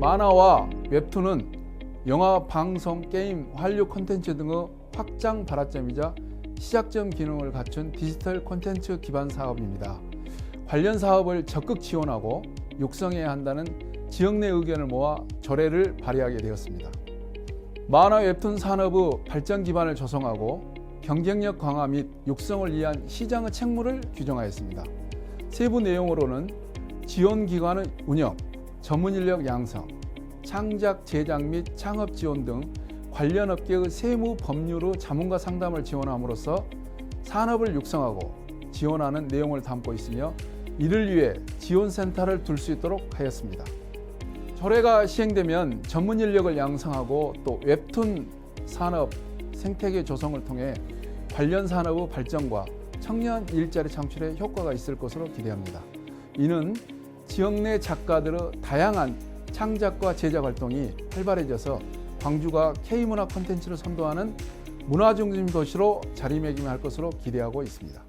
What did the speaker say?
만화와 웹툰은 영화, 방송, 게임, 한류 콘텐츠 등의 확장 발화점이자 시작점 기능을 갖춘 디지털 콘텐츠 기반 사업입니다. 관련 사업을 적극 지원하고 육성해야 한다는 지역 내 의견을 모아 조례를 발의하게 되었습니다. 만화 웹툰 산업의 발전 기반을 조성하고 경쟁력 강화 및 육성을 위한 시장의 책무를 규정하였습니다. 세부 내용으로는 지원 기관의 운영, 전문 인력 양성, 창작 제작 및 창업 지원 등 관련 업계의 세무 법률의 자문과 상담을 지원함으로써 산업을 육성하고 지원하는 내용을 담고 있으며 이를 위해 지원센터를 둘 수 있도록 하였습니다. 조례가 시행되면 전문 인력을 양성하고 또 웹툰 산업 생태계 조성을 통해 관련 산업의 발전과 청년 일자리 창출에 효과가 있을 것으로 기대합니다. 이는 지역 내 작가들의 다양한 창작과 제작 활동이 활발해져서 광주가 K문화 콘텐츠를 선도하는 문화중심 도시로 자리매김할 것으로 기대하고 있습니다.